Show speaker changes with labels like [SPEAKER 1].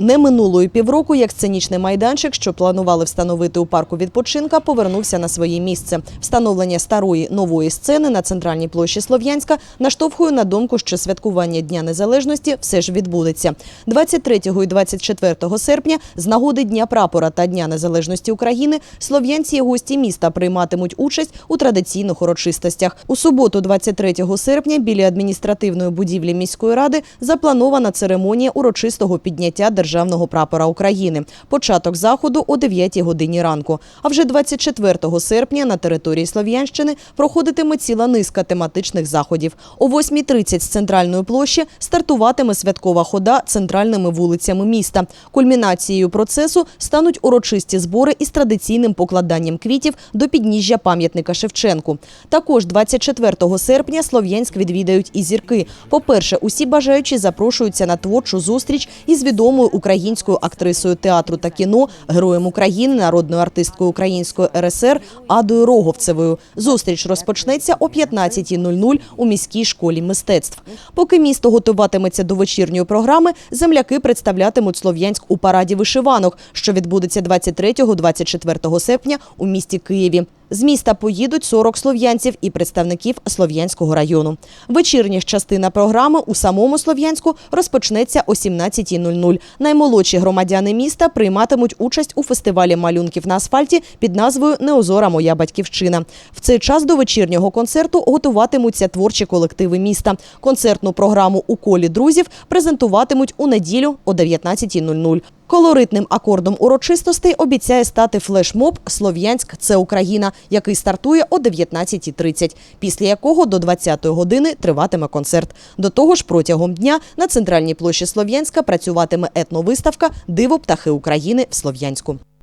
[SPEAKER 1] Не минуло й півроку, як сценічний майданчик, що планували встановити у парку відпочинка, повернувся на своє місце. Встановлення старої нової сцени на центральній площі Слов'янська наштовхує на думку, що святкування Дня Незалежності все ж відбудеться. 23 і 24 серпня з нагоди Дня прапора та Дня Незалежності України слов'янці і гості міста прийматимуть участь у традиційних урочистостях. У суботу, 23 серпня, біля адміністративної будівлі міської ради запланована церемонія урочистого підняття державного прапора України. Початок заходу о 9 годині ранку. А вже 24 серпня на території Слов'янщини проходитиме ціла низка тематичних заходів. О 8.30 з центральної площі стартуватиме святкова хода центральними вулицями міста. Кульмінацією процесу стануть урочисті збори із традиційним покладанням квітів до підніжжя пам'ятника Шевченку. Також 24 серпня Слов'янськ відвідають і зірки. По-перше, усі бажаючі запрошуються на творчу зустріч із відомою українською актрисою театру та кіно, героєм України, народною артисткою Української РСР Адою Роговцевою. Зустріч розпочнеться о 15.00 у міській школі мистецтв. Поки місто готуватиметься до вечірньої програми, земляки представлятимуть Слов'янськ у параді вишиванок, що відбудеться 23-24 серпня у місті Києві. З міста поїдуть 40 слов'янців і представників Слов'янського району. Вечірня частина програми у самому Слов'янську розпочнеться о 17.00. Наймолодші громадяни міста прийматимуть участь у фестивалі малюнків на асфальті під назвою Неозора Моя батьківщина. В цей час до вечірнього концерту готуватимуться творчі колективи міста. Концертну програму у колі друзів презентуватимуть у неділю о 19.00. Колоритним акордом урочистостей обіцяє стати флешмоб Слов'янськ це Україна, який стартує о 19.30, після якого до 20-ї години триватиме концерт. До того ж, протягом дня на центральній площі Слов'янська працюватиме етновиставка Диво птахи України в Слов'янську.